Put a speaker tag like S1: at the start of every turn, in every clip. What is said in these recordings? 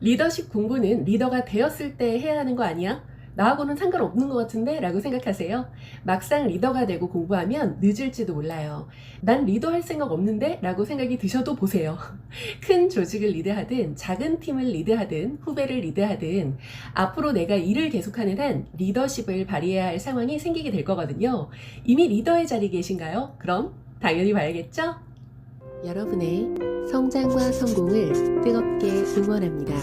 S1: 리더십 공부는 리더가 되었을 때 해야 하는 거 아니야? 나하고는 상관없는 것 같은데? 라고 생각하세요? 막상 리더가 되고 공부하면 늦을지도 몰라요. 난 리더 할 생각 없는데? 라고 생각이 드셔도 보세요. 큰 조직을 리드하든, 작은 팀을 리드하든, 후배를 리드하든, 앞으로 내가 일을 계속하는 한 리더십을 발휘해야 할 상황이 생기게 될 거거든요. 이미 리더의 자리에 계신가요? 그럼 당연히 봐야겠죠? 여러분의 성장과 성공을 뜨겁게 응원합니다.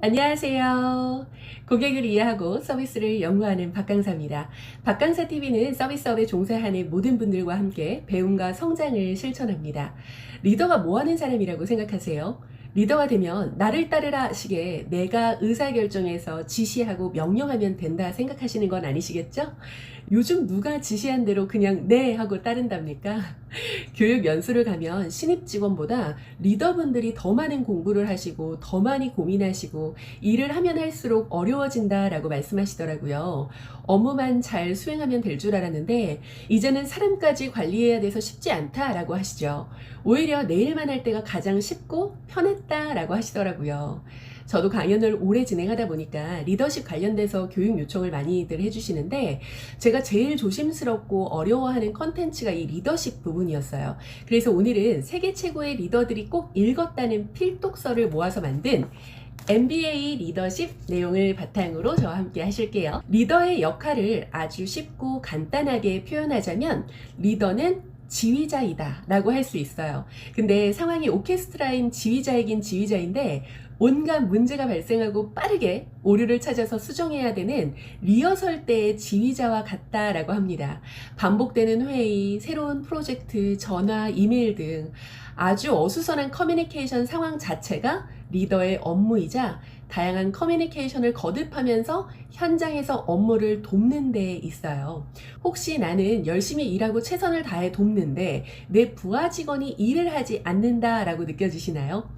S1: 안녕하세요. 고객을 이해하고 서비스를 연구하는 박강사입니다. 박강사 TV는 서비스업에 종사하는 모든 분들과 함께 배움과 성장을 실천합니다. 리더가 뭐 하는 사람이라고 생각하세요? 리더가 되면 나를 따르라 식의 내가 의사결정해서 지시하고 명령하면 된다 생각하시는 건 아니시겠죠? 요즘 누가 지시한 대로 그냥 네 하고 따른답니까? 교육 연수를 가면 신입 직원보다 리더분들이 더 많은 공부를 하시고 더 많이 고민하시고 일을 하면 할수록 어려워진다라고 말씀하시더라고요. 업무만 잘 수행하면 될 줄 알았는데 이제는 사람까지 관리해야 돼서 쉽지 않다라고 하시죠. 오히려 내 일만 할 때가 가장 쉽고 편했다라고 하시더라고요. 저도 강연을 오래 진행하다 보니까 리더십 관련돼서 교육 요청을 많이들 해주시는데 제가 제일 조심스럽고 어려워하는 컨텐츠가 이 리더십 부분이었어요. 그래서 오늘은 세계 최고의 리더들이 꼭 읽었다는 필독서를 모아서 만든 MBA 리더십 내용을 바탕으로 저와 함께 하실게요. 리더의 역할을 아주 쉽고 간단하게 표현하자면 리더는 지휘자이다 라고 할 수 있어요. 근데 상황이 오케스트라인 지휘자이긴 지휘자인데 온갖 문제가 발생하고 빠르게 오류를 찾아서 수정해야 되는 리허설 때의 지휘자와 같다라고 합니다. 반복되는 회의, 새로운 프로젝트, 전화, 이메일 등 아주 어수선한 커뮤니케이션 상황 자체가 리더의 업무이자 다양한 커뮤니케이션을 거듭하면서 현장에서 업무를 돕는 데 있어요. 혹시 나는 열심히 일하고 최선을 다해 돕는데 내 부하 직원이 일을 하지 않는다라고 느껴지시나요?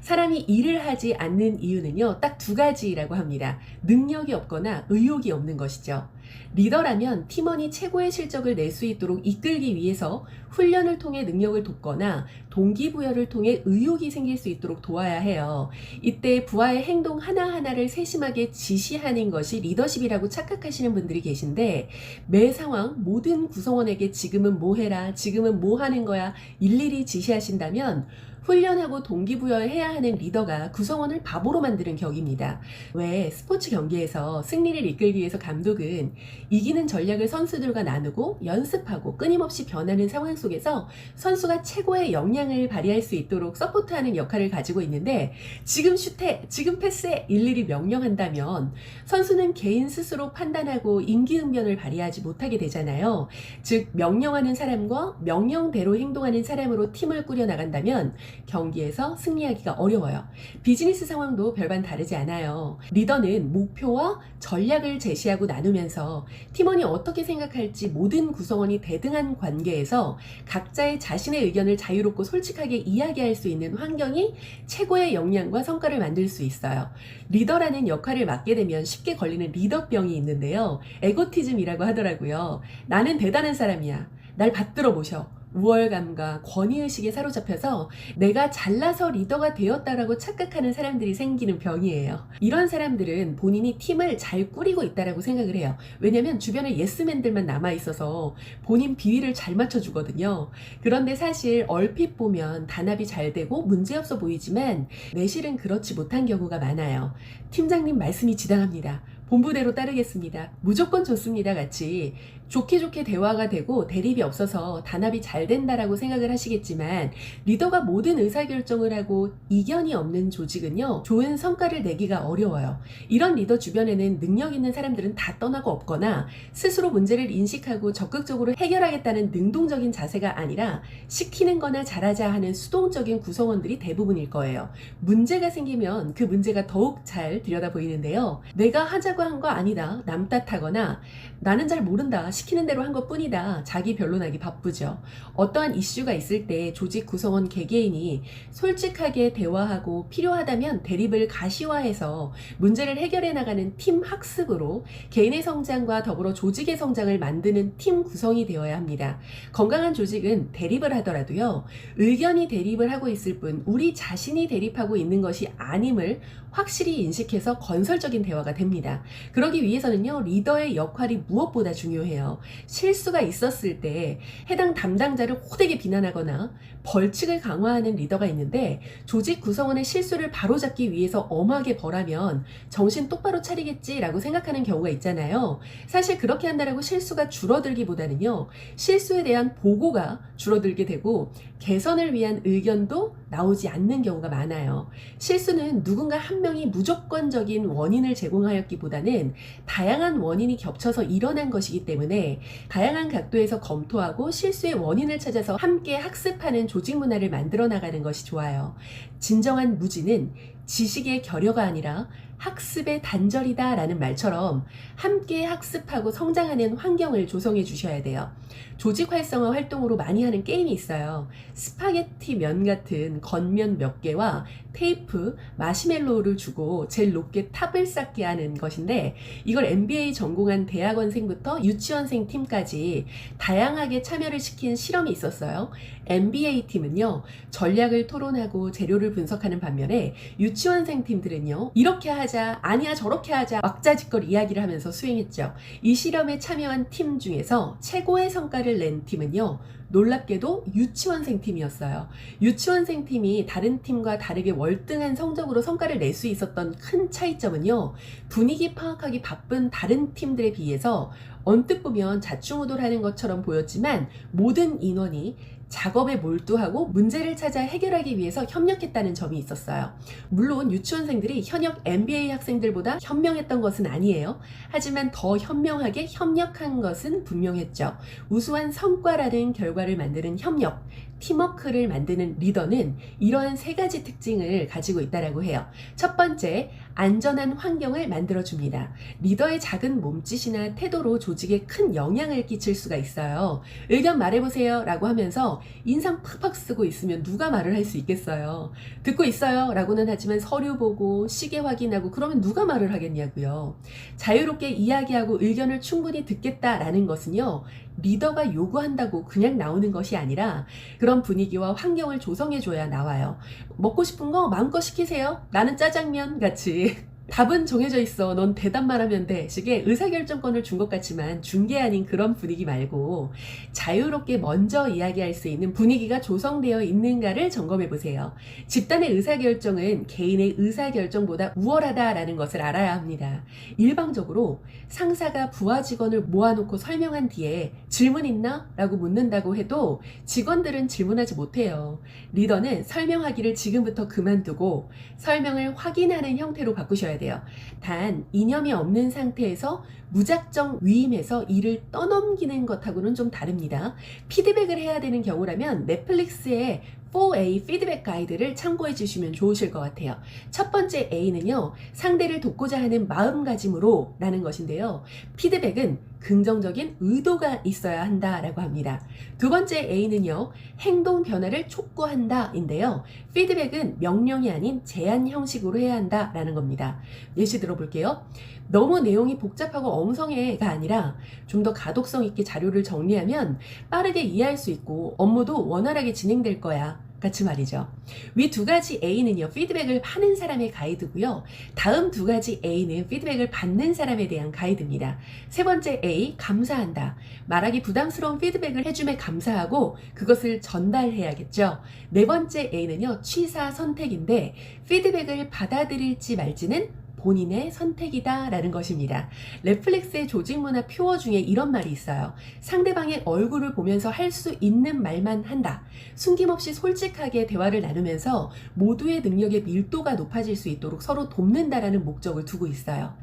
S1: 사람이 일을 하지 않는 이유는요, 딱 두 가지라고 합니다. 능력이 없거나 의욕이 없는 것이죠. 리더라면 팀원이 최고의 실적을 낼 수 있도록 이끌기 위해서 훈련을 통해 능력을 돕거나 동기부여를 통해 의욕이 생길 수 있도록 도와야 해요. 이때 부하의 행동 하나하나를 세심하게 지시하는 것이 리더십이라고 착각하시는 분들이 계신데 매 상황 모든 구성원에게 지금은 뭐 해라, 지금은 뭐 하는 거야 일일이 지시하신다면 훈련하고 동기부여해야 하는 리더가 구성원을 바보로 만드는 격입니다. 왜 스포츠 경기에서 승리를 이끌기 위해서 감독은 이기는 전략을 선수들과 나누고 연습하고 끊임없이 변하는 상황 속에서 선수가 최고의 역량을 발휘할 수 있도록 서포트하는 역할을 가지고 있는데 지금 슛해, 지금 패스해 일일이 명령한다면 선수는 개인 스스로 판단하고 임기응변을 발휘하지 못하게 되잖아요. 즉 명령하는 사람과 명령대로 행동하는 사람으로 팀을 꾸려 나간다면 경기에서 승리하기가 어려워요. 비즈니스 상황도 별반 다르지 않아요. 리더는 목표와 전략을 제시하고 나누면서 팀원이 어떻게 생각할지 모든 구성원이 대등한 관계에서 각자의 자신의 의견을 자유롭고 솔직하게 이야기할 수 있는 환경이 최고의 역량과 성과를 만들 수 있어요. 리더라는 역할을 맡게 되면 쉽게 걸리는 리더병이 있는데요. 에고티즘이라고 하더라고요. 나는 대단한 사람이야. 날 받들어 모셔. 우월감과 권위의식에 사로잡혀서 내가 잘나서 리더가 되었다라고 착각하는 사람들이 생기는 병이에요. 이런 사람들은 본인이 팀을 잘 꾸리고 있다라고 생각을 해요. 왜냐면 주변에 예스맨들만 남아있어서 본인 비위를 잘 맞춰주거든요. 그런데 사실 얼핏 보면 단합이 잘 되고 문제없어 보이지만 내실은 그렇지 못한 경우가 많아요. 팀장님 말씀이 지당합니다. 본부대로 따르겠습니다. 무조건 좋습니다. 같이 좋게 좋게 대화가 되고 대립이 없어서 단합이 잘 된다라고 생각을 하시겠지만 리더가 모든 의사결정을 하고 이견이 없는 조직은요 좋은 성과를 내기가 어려워요. 이런 리더 주변에는 능력 있는 사람들은 다 떠나고 없거나 스스로 문제를 인식하고 적극적으로 해결하겠다는 능동적인 자세가 아니라 시키는 거나 잘하자 하는 수동적인 구성원들이 대부분일 거예요. 문제가 생기면 그 문제가 더욱 잘 들여다 보이는데요. 내가 하자고 한 거 아니다. 남 탓하거나 나는 잘 모른다. 시키는 대로 한 것 뿐이다. 자기 변론하기 바쁘죠. 어떠한 이슈가 있을 때 조직 구성원 개개인이 솔직하게 대화하고 필요하다면 대립을 가시화해서 문제를 해결해 나가는 팀 학습으로 개인의 성장과 더불어 조직의 성장을 만드는 팀 구성이 되어야 합니다. 건강한 조직은 대립을 하더라도요, 의견이 대립을 하고 있을 뿐 우리 자신이 대립하고 있는 것이 아님을 확실히 인식해서 건설적인 대화가 됩니다. 그러기 위해서는요, 리더의 역할이 무엇보다 중요해요. 실수가 있었을 때 해당 담당자를 호되게 비난하거나 벌칙을 강화하는 리더가 있는데 조직 구성원의 실수를 바로잡기 위해서 엄하게 벌하면 정신 똑바로 차리겠지라고 생각하는 경우가 있잖아요. 사실 그렇게 한다라고 실수가 줄어들기보다는요, 실수에 대한 보고가 줄어들게 되고 개선을 위한 의견도 나오지 않는 경우가 많아요. 실수는 누군가 한 명이 무조건적인 원인을 제공하였기보다는 다양한 원인이 겹쳐서 일어난 것이기 때문에 다양한 각도에서 검토하고 실수의 원인을 찾아서 함께 학습하는 조직 문화를 만들어 나가는 것이 좋아요. 진정한 무지는 지식의 결여가 아니라 학습의 단절이다 라는 말처럼 함께 학습하고 성장하는 환경을 조성해 주셔야 돼요. 조직 활성화 활동으로 많이 하는 게임이 있어요. 스파게티 면 같은 겉면 몇 개와 테이프, 마시멜로우를 주고 제일 높게 탑을 쌓게 하는 것인데 이걸 MBA 전공한 대학원생부터 유치원생 팀까지 다양하게 참여를 시킨 실험이 있었어요. MBA 팀은요, 전략을 토론하고 재료를 분석하는 반면에 유치원생 팀들은요, 이렇게 하자, 아니야, 저렇게 하자, 막자지껄 이야기를 하면서 수행했죠. 이 실험에 참여한 팀 중에서 최고의 성과를 낸 팀은요, 놀랍게도 유치원생 팀이었어요. 유치원생 팀이 다른 팀과 다르게 월등한 성적으로 성과를 낼 수 있었던 큰 차이점은요, 분위기 파악하기 바쁜 다른 팀들에 비해서 언뜻 보면 자충우돌하는 것처럼 보였지만 모든 인원이 작업에 몰두하고 문제를 찾아 해결하기 위해서 협력했다는 점이 있었어요. 물론 유치원생들이 현역 MBA 학생들보다 현명했던 것은 아니에요. 하지만 더 현명하게 협력한 것은 분명했죠. 우수한 성과라는 결과를 만드는 협력, 팀워크를 만드는 리더는 이러한 세 가지 특징을 가지고 있다라고 해요. 첫 번째, 안전한 환경을 만들어줍니다. 리더의 작은 몸짓이나 태도로 조직에 큰 영향을 끼칠 수가 있어요. 의견 말해보세요 라고 하면서 인상 팍팍 쓰고 있으면 누가 말을 할 수 있겠어요. 듣고 있어요 라고는 하지만 서류 보고 시계 확인하고 그러면 누가 말을 하겠냐고요. 자유롭게 이야기하고 의견을 충분히 듣겠다라는 것은요. 리더가 요구한다고 그냥 나오는 것이 아니라 그런 분위기와 환경을 조성해줘야 나와요. 먹고 싶은 거 마음껏 시키세요. 나는 짜장면 같이. 답은 정해져 있어. 넌 대답만 하면 돼. 식의 의사결정권을 준 것 같지만 준게 아닌 그런 분위기 말고 자유롭게 먼저 이야기할 수 있는 분위기가 조성되어 있는가를 점검해 보세요. 집단의 의사결정은 개인의 의사결정보다 우월하다라는 것을 알아야 합니다. 일방적으로 상사가 부하 직원을 모아놓고 설명한 뒤에 질문 있나? 라고 묻는다고 해도 직원들은 질문하지 못해요. 리더는 설명하기를 지금부터 그만두고 설명을 확인하는 형태로 바꾸셔야 돼요. 단, 이념이 없는 상태에서 무작정 위임해서 일을 떠넘기는 것하고는 좀 다릅니다. 피드백을 해야 되는 경우라면 넷플릭스의 4A 피드백 가이드를 참고해 주시면 좋으실 것 같아요. 첫 번째 A는요, 상대를 돕고자 하는 마음가짐으로 라는 것인데요. 피드백은 긍정적인 의도가 있어야 한다라고 합니다. 두 번째 A는요, 행동 변화를 촉구한다 인데요. 피드백은 명령이 아닌 제안 형식으로 해야 한다라는 겁니다. 예시 들어볼게요. 너무 내용이 복잡하고 엉성해가 아니라 좀 더 가독성 있게 자료를 정리하면 빠르게 이해할 수 있고 업무도 원활하게 진행될 거야. 같이 말이죠. 위 두 가지 A는요, 피드백을 하는 사람의 가이드고요. 다음 두 가지 A는 피드백을 받는 사람에 대한 가이드입니다. 세 번째 A, 감사한다. 말하기 부담스러운 피드백을 해줌에 감사하고 그것을 전달해야겠죠. 네 번째 A는요, 취사 선택인데 피드백을 받아들일지 말지는 본인의 선택이다 라는 것입니다. 넷플릭스의 조직 문화 표어 중에 이런 말이 있어요. 상대방의 얼굴을 보면서 할 수 있는 말만 한다. 숨김없이 솔직하게 대화를 나누면서 모두의 능력의 밀도가 높아질 수 있도록 서로 돕는다라는 목적을 두고 있어요.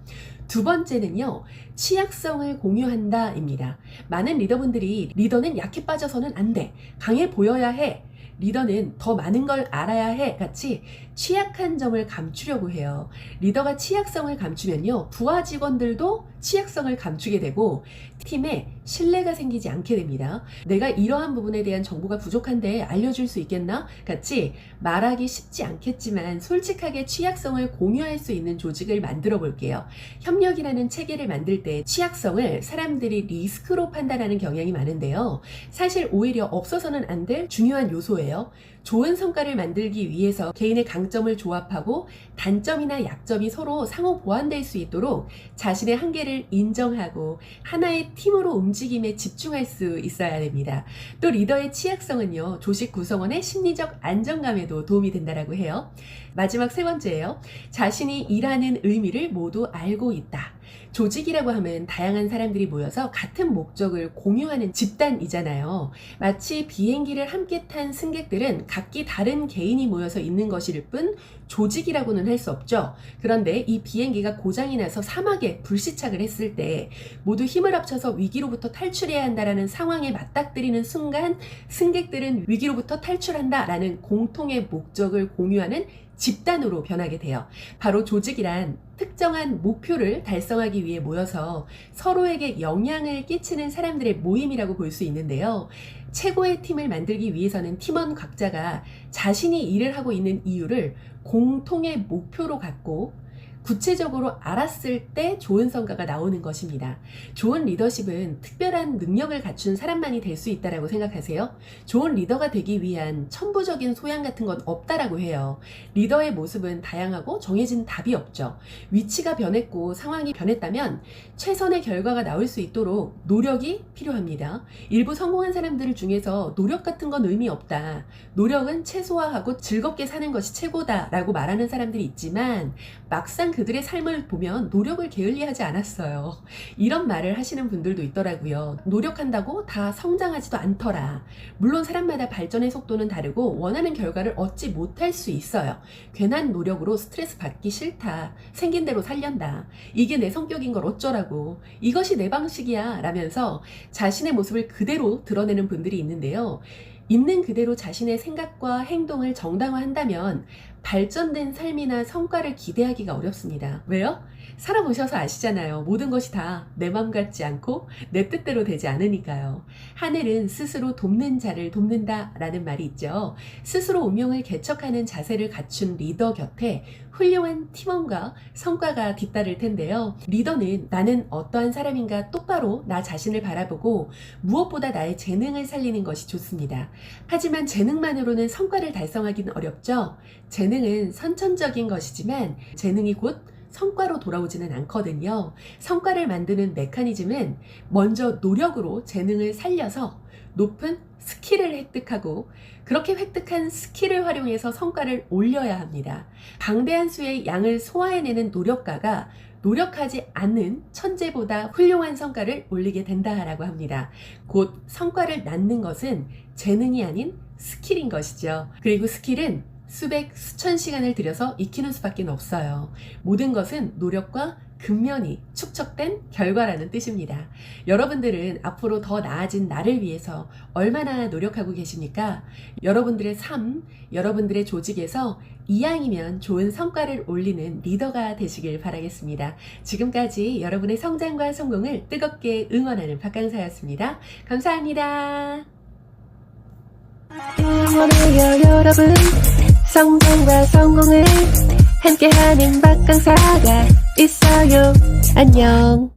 S1: 두 번째는요, 취약성을 공유한다 입니다. 많은 리더분들이 리더는 약해 빠져서는 안 돼. 강해 보여야 해. 리더는 더 많은 걸 알아야 해 같이 취약한 점을 감추려고 해요. 리더가 취약성을 감추면요. 부하 직원들도 취약성을 감추게 되고 팀에 신뢰가 생기지 않게 됩니다. 내가 이러한 부분에 대한 정보가 부족한데 알려줄 수 있겠나? 같이 말하기 쉽지 않겠지만 솔직하게 취약성을 공유할 수 있는 조직을 만들어 볼게요. 협력이라는 체계를 만들 때 취약성을 사람들이 리스크로 판단하는 경향이 많은데요. 사실 오히려 없어서는 안 될 중요한 요소예요. 좋은 성과를 만들기 위해서 개인의 강점을 조합하고 단점이나 약점이 서로 상호 보완될 수 있도록 자신의 한계를 인정하고 하나의 팀으로 움직임에 집중할 수 있어야 됩니다. 또 리더의 취약성은요, 조직 구성원의 심리적 안정감에도 도움이 된다라고 해요. 마지막 세 번째예요. 자신이 일하는 의미를 모두 알고 있다. 조직이라고 하면 다양한 사람들이 모여서 같은 목적을 공유하는 집단이잖아요. 마치 비행기를 함께 탄 승객들은 각기 다른 개인이 모여서 있는 것일 뿐 조직이라고는 할 수 없죠. 그런데 이 비행기가 고장이 나서 사막에 불시착을 했을 때 모두 힘을 합쳐서 위기로부터 탈출해야 한다라는 상황에 맞닥뜨리는 순간 승객들은 위기로부터 탈출한다라는 공통의 목적을 공유하는 집단으로 변하게 돼요. 바로 조직이란 특정한 목표를 달성하기 위해 모여서 서로에게 영향을 끼치는 사람들의 모임이라고 볼 수 있는데요. 최고의 팀을 만들기 위해서는 팀원 각자가 자신이 일을 하고 있는 이유를 공통의 목표로 갖고 구체적으로 알았을 때 좋은 성과가 나오는 것입니다. 좋은 리더십은 특별한 능력을 갖춘 사람만이 될 수 있다라고 생각하세요? 좋은 리더가 되기 위한 천부적인 소양 같은 건 없다라고 해요. 리더의 모습은 다양하고 정해진 답이 없죠. 위치가 변했고 상황이 변했다면 최선의 결과가 나올 수 있도록 노력이 필요합니다. 일부 성공한 사람들 중에서 노력 같은 건 의미 없다. 노력은 최소화하고 즐겁게 사는 것이 최고다라고 말하는 사람들이 있지만 막상 그들의 삶을 보면 노력을 게을리하지 않았어요. 이런 말을 하시는 분들도 있더라고요. 노력한다고 다 성장하지도 않더라. 물론 사람마다 발전의 속도는 다르고 원하는 결과를 얻지 못할 수 있어요. 괜한 노력으로 스트레스 받기 싫다. 생긴 대로 살련다. 이게 내 성격인 걸 어쩌라고. 이것이 내 방식이야. 라면서 자신의 모습을 그대로 드러내는 분들이 있는데요. 있는 그대로 자신의 생각과 행동을 정당화한다면 발전된 삶이나 성과를 기대하기가 어렵습니다. 왜요? 살아보셔서 아시잖아요. 모든 것이 다 내 맘 같지 않고 내 뜻대로 되지 않으니까요. 하늘은 스스로 돕는 자를 돕는다 라는 말이 있죠. 스스로 운명을 개척하는 자세를 갖춘 리더 곁에 훌륭한 팀원과 성과가 뒤따를 텐데요. 리더는 나는 어떠한 사람인가 똑바로 나 자신을 바라보고 무엇보다 나의 재능을 살리는 것이 좋습니다. 하지만 재능만으로는 성과를 달성하기는 어렵죠. 재능 은 선천적인 것이지만 재능이 곧 성과로 돌아오지는 않거든요. 성과를 만드는 메커니즘은 먼저 노력으로 재능을 살려서 높은 스킬을 획득하고 그렇게 획득한 스킬을 활용해서 성과를 올려야 합니다. 방대한 수의 양을 소화해내는 노력가가 노력하지 않는 천재보다 훌륭한 성과를 올리게 된다라고 합니다. 곧 성과를 낳는 것은 재능이 아닌 스킬인 것이죠. 그리고 스킬은 수백, 수천 시간을 들여서 익히는 수밖에 없어요. 모든 것은 노력과 근면이 축적된 결과라는 뜻입니다. 여러분들은 앞으로 더 나아진 나를 위해서 얼마나 노력하고 계십니까? 여러분들의 삶, 여러분들의 조직에서 이왕이면 좋은 성과를 올리는 리더가 되시길 바라겠습니다. 지금까지 여러분의 성장과 성공을 뜨겁게 응원하는 박강사였습니다. 감사합니다.
S2: 성장과 성공을 함께하는 박강사가 있어요. 안녕